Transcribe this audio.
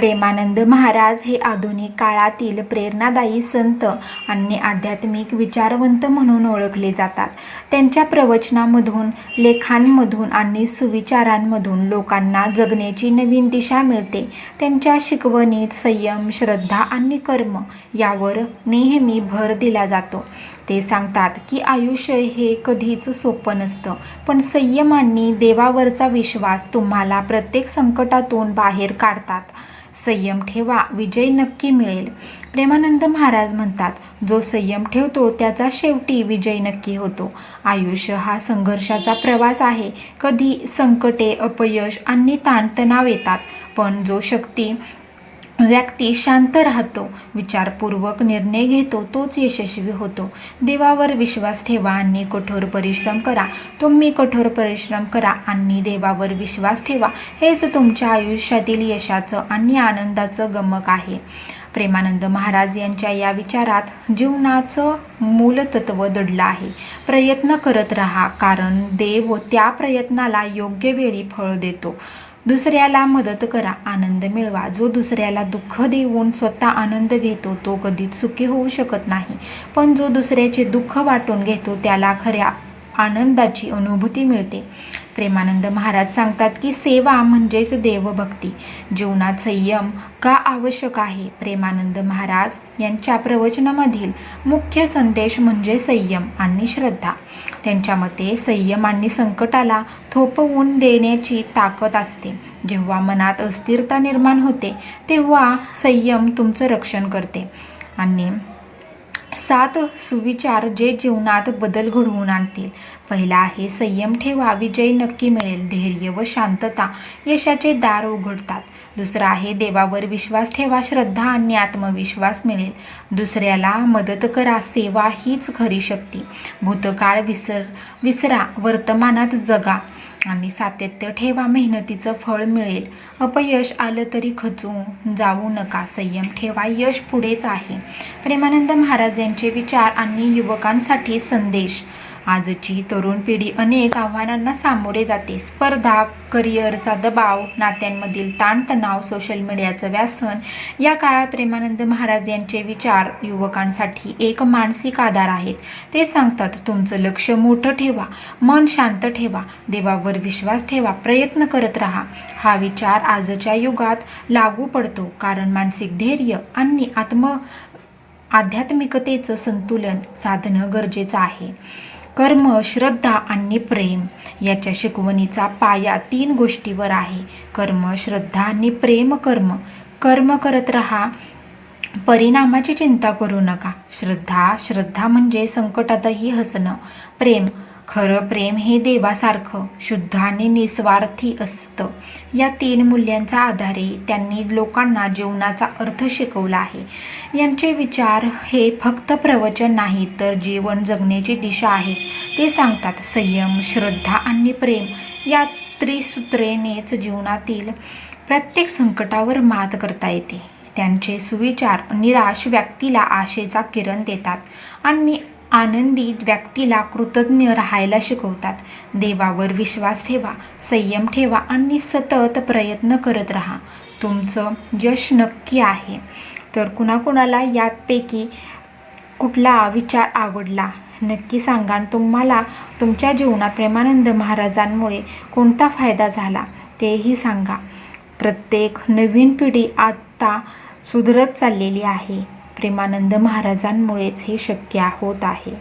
प्रेमानंद महाराज हे आधुनिक काळातील प्रेरणादायी संत आणि आध्यात्मिक विचारवंत म्हणून ओळखले जातात. त्यांच्या प्रवचनामधून लेखांमधून आणि सुविचारांमधून लोकांना जगण्याची नवीन दिशा मिळते. त्यांच्या शिकवणीत संयम श्रद्धा आणि कर्म यावर नेहमी भर दिला जातो. ते सांगतात की आयुष्य हे कधीच सोपं नसतं पण संयमांनी देवावरचा विश्वास तुम्हाला प्रत्येक संकटातून बाहेर काढतात. संयम ठेवा विजय नक्की मिळेल. प्रेमानंद महाराज म्हणतात जो संयम ठेवतो त्याचा शेवटी विजय नक्की होतो. आयुष्य हा संघर्षाचा प्रवास आहे. कधी संकटे अपयश आणि ताणतणाव येतात पण जो शक्ती व्यक्ती शांत राहतो विचारपूर्वक निर्णय घेतो तोच यशस्वी होतो. देवावर विश्वास ठेवा आणि कठोर परिश्रम करा. तुम्ही कठोर परिश्रम करा आणि देवावर विश्वास ठेवा. हेच तुमच्या आयुष्यातील यशाचं आणि आनंदाचं गमक आहे. प्रेमानंद महाराज यांच्या या विचारात जीवनाचं मूलतत्व दडलं आहे. प्रयत्न करत राहा कारण देव त्या प्रयत्नाला योग्य वेळी फळ देतो. दुसऱ्याला मदत करा आनंद मिळवा. जो दुसऱ्याला दुःख देऊन स्वतः आनंद घेतो तो कधीच सुखी होऊ शकत नाही. पण जो दुसऱ्याचे दुःख वाटून घेतो त्याला खऱ्या आनंदाची अनुभूती मिळते. प्रेमानंद महाराज सांगतात की सेवा म्हणजेच देवभक्ती. जीवनात संयम का आवश्यक आहे? प्रेमानंद महाराज यांच्या प्रवचनामधील मुख्य संदेश म्हणजे संयम आणि श्रद्धा. त्यांच्या मते संयम आणि संकटाला थोपवून देण्याची ताकद असते. जेव्हा मनात अस्थिरता निर्माण होते तेव्हा संयम तुमचं रक्षण करते. आणि सात सुविचार जे जीवनात बदल घडवून आणतील. पहिला आहे संयम ठेवा विजय नक्की मिळेल धैर्य व शांतता यशाचे दार उघडतात. दुसरा आहे देवावर विश्वास ठेवा श्रद्धा आणि आत्मविश्वास मिळेल. दुसऱ्याला मदत करा सेवा हीच खरी शक्ती. भूतकाळ विसर विसरा वर्तमानात जगा. आणि सातत्य ठेवा मेहनतीचं फळ मिळेल. अपयश आलं तरी खचू. जाऊ नका संयम ठेवा यश पुढेच आहे. प्रेमानंद महाराज यांचे विचार आणि युवकांसाठी संदेश. आजची तरुण पिढी अनेक आव्हानांना सामोरे जाते. स्पर्धा करिअरचा दबाव नात्यांमधील ताणतणाव सोशल मीडियाचं व्यासन या काळात प्रेमानंद महाराज यांचे विचार युवकांसाठी एक मानसिक आधार आहेत. ते सांगतात तुमचं लक्ष मोठं ठेवा मन शांत ठेवा देवावर विश्वास ठेवा प्रयत्न करत राहा. हा विचार आजच्या युगात लागू पडतो कारण मानसिक धैर्य आणि आत्म आध्यात्मिकतेचं संतुलन साधणं गरजेचं आहे. कर्म श्रद्धा आणि प्रेम याच्या शिकवणीचा पाया तीन गोष्टीवर आहे. कर्म श्रद्धा आणि प्रेम कर्म. कर्म करत राहा. परिणामाची चिंता करू नका. श्रद्धा श्रद्धा म्हणजे संकटातही हसणं. प्रेम खरं प्रेम हे देवासारखं शुद्ध आणि निस्वार्थी असतं. या तीन मूल्यांच्या आधारे त्यांनी लोकांना जीवनाचा अर्थ शिकवला आहे. यांचे विचार हे फक्त प्रवचन नाही तर जीवन जगण्याची दिशा आहे. ते सांगतात संयम श्रद्धा आणि प्रेम या त्रिसूत्रेनेच जीवनातील प्रत्येक संकटावर मात करता येते. त्यांचे सुविचार निराश व्यक्तीला आशेचा किरण देतात आणि आनंदित व्यक्तीला कृतज्ञ राहायला शिकवतात. देवावर विश्वास ठेवा संयम ठेवा आणि सतत प्रयत्न करत राहा. तुमचं यश नक्की आहे. तर कुणाकुणाला यापैकी कुठला विचार आवडला? नक्की सांगा आणि तुम्हाला तुमच्या जीवनात प्रेमानंद महाराजांमुळे कोणता फायदा झाला? तेही सांगा. प्रत्येक नवीन पिढी आत्ता सुधरत चाललेली आहे. प्रेमानंद महाराजांमुळेच हे शक्य होत आहे.